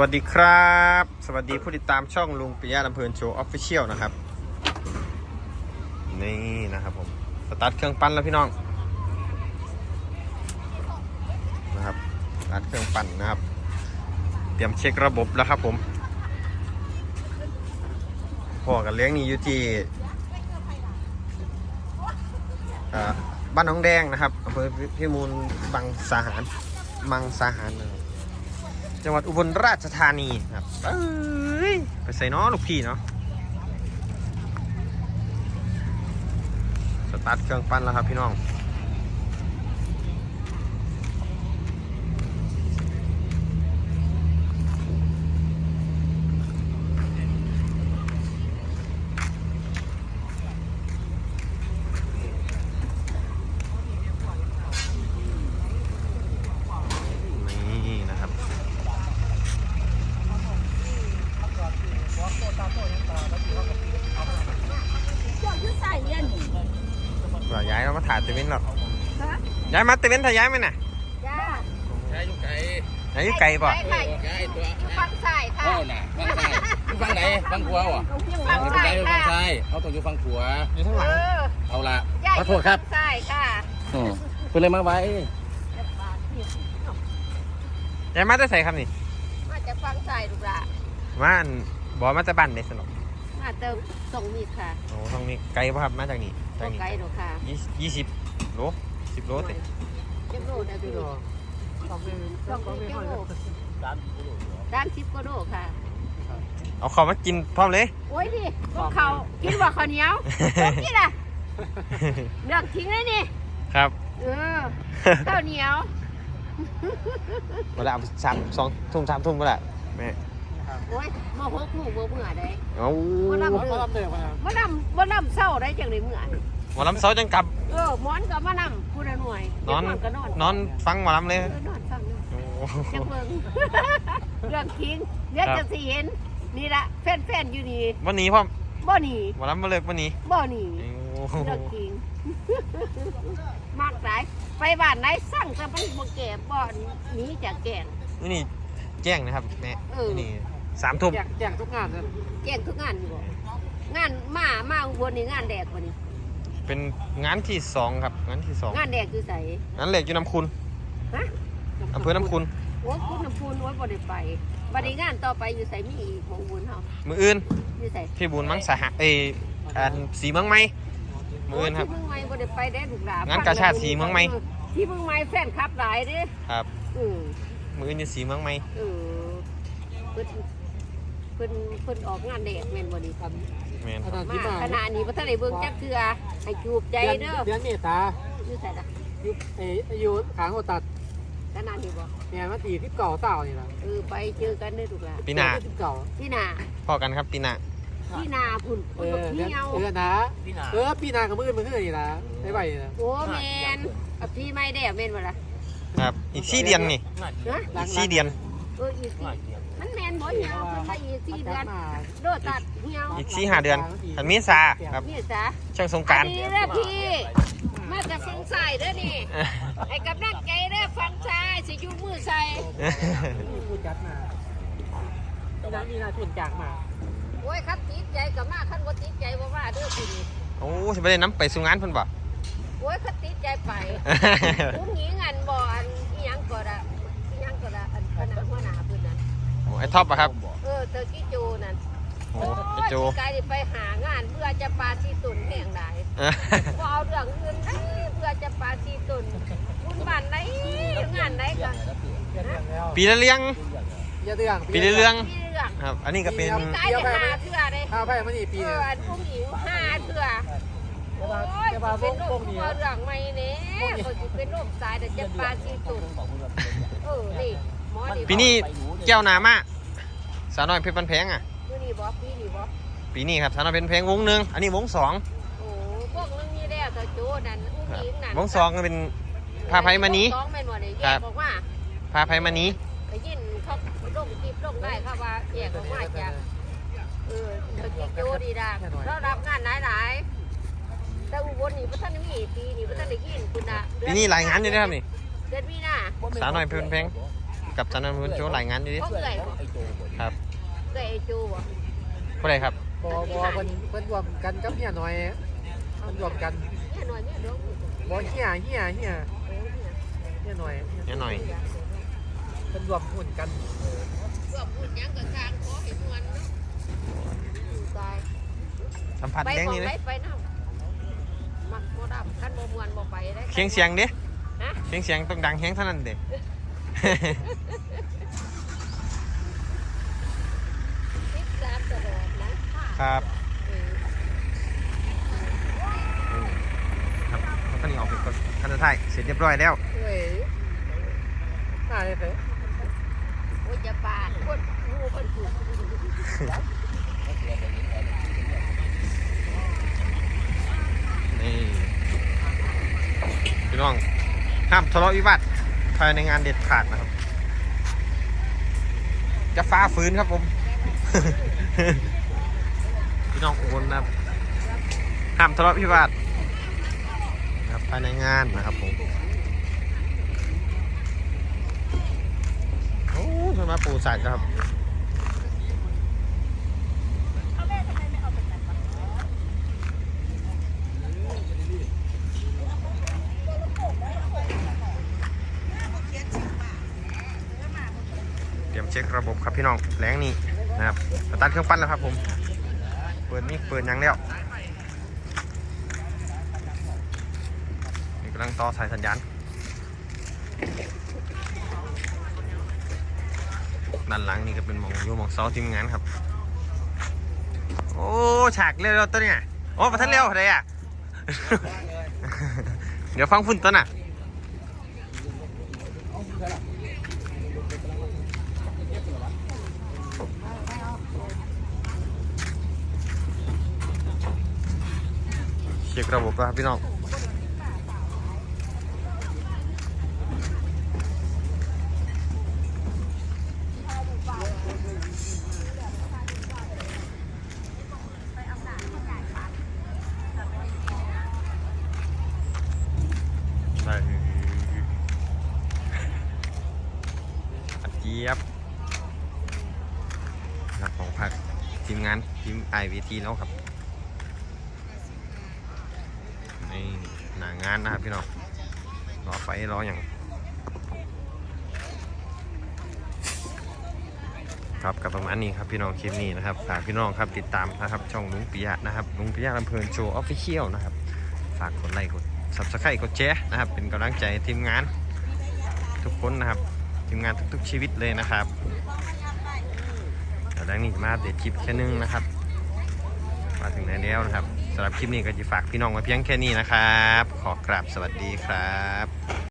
วัสดีครับ สวัสดีผู้ติดตามช่องลุงปิยะลำเพลินโชว์ออฟฟิเชียลนะครับ นี่นะครับผม สตาร์ทเครื่องปั้นแล้วพี่น้องนะครับสตาร์ทเครื่องปั้นนะครับ เตรียมเช็คระบบแล้วครับผมพ่อกับเลี้ยงนี่อยู่ที่อ่าบ้านน้องแดงนะครับอำเภอพิมูลบางสาหารมังสาหารนะครับ จังหวัดอุบลราชธานีครับเอ้ยไปใส่น้อลูกพี่เนาะสตาร์ทเครื่องปั้นแล้วครับพี่น้อง นี่นะครับ เจ้าคือใส่เย็น ก็ ย้ายเรามาถ่ายเตเวนหรอกฮะย้ายมาเตเวนถ้าย้ายไหมน่ะจ้าใช่ลูกไก่ย้ายอยู่ไกลป่ะใส่ไก่ตัวคือฟังใส่ค่ะเท่าน่ะฟังไก่ฟังไหนฟังผัววะฟังไม่ใส่ได้ฟังค่ะใช่เขาต้องอยู่ฟังผัวอยู่ข้างหลังเออเอาละใหญ่ขอโทษครับใส่ค่ะอืมเป็นเลยมาไว้ย้ายมาจะใส่ครับนี่มาจะฟังใส่ลูกละมาอันบอกมาจะบันเด็สนุก มาเติมส่งมีดค่ะโอ้ตรงนี้ไกลป่ะครับมาจากนี่ตัจากวนี่ไกลดูค่ะยี่ยี่สิบโลสิบโลเต็เจ็บโลได้พี่สองเจ็บโลด้านสิบกว่าโลค่ะเอาของมากินพร้อมเลย โอ้ยดิพวกเขากินบ่ข้าวเหนียวพวกนี่ล่ะเลือกทิ้งเลยนี่ ครับ เออข้าวเหนียวเวลาสามสองทุ่มสามทุ่มเมื่อไหร่แม่ โอ้ยมาหกหมู่บ่เมื่อใด เอาบ่นำเด้อบ่นำบ่นำเศร้าได้จังได๋เมื่อหมอลำเสาจังกลับ เออหมอนก็มานำผู้ละหน่วยนอน เดี๋ยวก็นอนนอนฟังหมอลำเลยเออนอนฟังอยู่ โอ้จังเบิ่ง เรื่องคิงเดี๋ยวครับจะสิเห็น นี่ละแฟนๆอยู่นี่วันนี้พ่อมบ่หนีหมอลำมาเลิกวันนี้บ่หนี โอ้โหเรื่องคิง มากหลาย ไปบ้านไหนสั่งแต่มันบ่แก่บ่หนีจากแก่ง นี่นี่แจ้งนะครับแม่เออ นี่ สามทุ่มแจกแจกทุกงานเลยแก่งทุกงานอยู่บ่งานมามาอุบลนี่งานแดกบ่นี่เป็นงานที่สองครับงานที่สองงานแดกคือไสงานเหล็กอยู่น้ำคุณฮะอำเภอน้ำคุณโอ้คุณน้ำพูนโอ้ยบ่ได้ไปบัดนี้งานต่อไปอยู่ไสมีอีกบ่อุบลเฮามืออื่นอยู่ไสพี่บุญมังสาหะเอยอันสีเมืองไหมมืออื่นครับที่เมืองใหม่บ่ได้ไปได้ลูกหลานงานกาชาติสีเมืองใหม่ ที่เมืองใหม่แฟนคลับหลายเด้ครับเออมืออื่นอยู่สีเมืองไหม เออเพิ่น เพิ่นเพิ่นออกงานแดดแม่นบ่ดีครับแมนอาครับจารย์ที่มามาขณะนี้บ่ทันได้เบิ่งจักเทื่อให้จูบใจเดือนเด้อเดือนเมษาอยู่ไสล่ะอยู่เอออยู่ขางโอตัดขณะนี้บ่เนี่ยมาตีที่เก่าเต่านี่แหละเออไปเจอกันเด้อลูกหลานปีหน้าที่เก่าพี่นาพอกันครับปีหน้าพี่นาพุ่นเอพุ่นอบักเดือนเหี่ยวเดือนนะเออปีนากับมือมันคือนี่ละได้ใบนี่ละโอ้แม่นกับพี่ไม่ได้แม่นบ่ล่ะครับ อีกสี่เดือนนี่ฮะอีกสี่เดือน เอออีกสี่ มันแม่นบ่เหี่ยวเพิ่นว่าอีกสี่เดือนมาโดดตัดเหี่ยวอีกสี่ห้าเดือนอันมีซาครับนี่จ้ะช่วงสงกรารอันนี้เด้อพี่ มาจากฟังสายเด้อนี่ ไอ้กับนักไก่เด้อฟังสายสิอยู่มือใส่มีผู้จัดมามีนามีนาทุนจากมาโอ้ยคันติดใจกับมาคันบ่ติดใจบ่ว่าเด้อพี่นี่โอ้สิไปได้น้ำไปสู่งานเพิ่นบ่โอ้ยคันติดใจไป อุ้งหญิงอันบ่อันอีหยังก็ได้อีหยังก็ได้อันคณะหัวหน้าเพิ่นน่ะ โอ้ไอ้ท็อปอะครับเออเธอกี้โจนั่นโอ้โอ้ไอ้ยโจสิกลายไปหางานเพื่อจะปาชีตุนแห่งใดบ่เอาเรื่องอื่นนะเพื่อจะปาชีตุนบุญบ้านไหนงานไหนก็เปลี่ยนเรื่องแล้วปีละเลี้ยงอย่าเรื่องปีละเรื่องมีเรื่องครับ อันนี้ก็เป็นกายจะหาเถื่อเลยข้าวไผ่มานี่ปีเอนึองอันพวกหญิงหาเถื่อโอ้ยจะมาเป็นโรพวคกนี้ตัวเรื่องใหม่เนี่ยเขาจะเป็นโรคตายแต่จะปาชีตุนเออนี่หมอนี่ ปีนี้แก้วหนามากสาวน้อยเพชรบันแพงอะ ปีนี่บอกปีนี่บอกปีนี้ครับสาวน้อยเพชรบันแพงวงหนึ่งอันนี้วงสองโอ้พวกนึงนี่แล้วแต่โจนั่นอุ้งครับหญิงนั่นวงสองก็เป็นพาไพมานี้สองแม่นบ่ได้แยครักบออกมาพาไพมานี้ไปยินเขาลงคลิปลงได้ค่ะว่าแยกออกมาจากเออเธอกินโจดีดังเรารับงานหลายๆแต่อุบลนี่พระท่านได้มีปีนี่พระท่านได้กินคุณนะปีนี้รายงานอยู่นะครับนี่เดือนมีนาสาวน้อยเพชรบันแพงโกับจันทร์พุนโชว์หลายงานอยู่ดิเขาเอื่อยครับเอื่อยไอ้จูบ่ผู้ใดครับบอบอเพิ่นเพิ่นรวมกันกับเฮียหน่อยเพิ่นรวมกันเนี่ยหน่อยเนี่ยเดี๋ยวบอเฮียเฮียเฮียเฮียหน่อยเนี่ยหน่อย เพิ่นรวมหุ้นกันรวมพูดหยังกับทางขอให้มวนเนาะอยู่ตายสัมผัสไปแดงบ่นี่ไปเลยไปนำมักบ่ดับคันบ่มวนบ่ไปได้เสียงเสียงเด้ฮะเสียงเสียงต้องดังแฮงเท่านั้นเด้ ติดตามตลอดนะครับเออครับแล้วก็นี่ออกเป็นคนคันสุดท้ายเสร็จเรียบร้อยแล้วเอ้ยน่าเลยเถอะโอ้ยจะปาดคนงูคนถูกนี่พี่น้องห้ามทะเลาะวิวาท ภายในงานเด็ดขาดนะครับ จะฟ้าฟื้นครับผม พี่น้องโอนนะครับห้ามทะเลาะพิวาทนะครับภายในงานนะครับผมโอ้ยมาปูสัตว์ครับ เช็คระบบครับพี่น้องแรงนี้นะครับสตาร์ทเครื่องปั้นแล้วครับผม เปิดนี่เปิดยังแล้วนี่กำลังต่อสายสัญญาณด้านหลังนี่ก็เป็นมองยูมองเสาทีมงานครับ โอ้ฉากเร็วๆตัวเนี่ยโอ้ประทันเร็วเลยอะ เดี๋ยวฟังฝุ่นตัวน่ะ เช็คระบบแล้วครับพี่น้องได้อัดเจี๊ยบครับของพักทีมงานทีมไอวีทีแล้วครับ นี่หนา งานนะครับพี่น้องรอไฟรออย่างครับกับประมาณนี้ครับพี่น้องคลิปนี้นะครับฝากพี่น้องครับติดตามนะครับช่องลุงปิยะนะครับลุงปิยะลำเพลินโชว์ออฟฟิเชียลนะครับฝากกดไลค์กด subscribe กดแชร์นะครับ เป็นกำลังใจทีมงาน ทุกคนนะครับทีมงานทุกๆชีวิตเลยนะครับแล้วดังนี้มาอัปเดคลิปแค่นึงนะครับ มาถึงไหนแล้วนะครับ สำหรับคลิปนี้ก็จะฝากพี่น้องไว้เพียงแค่นี้นะครับ ขอกราบสวัสดีครับ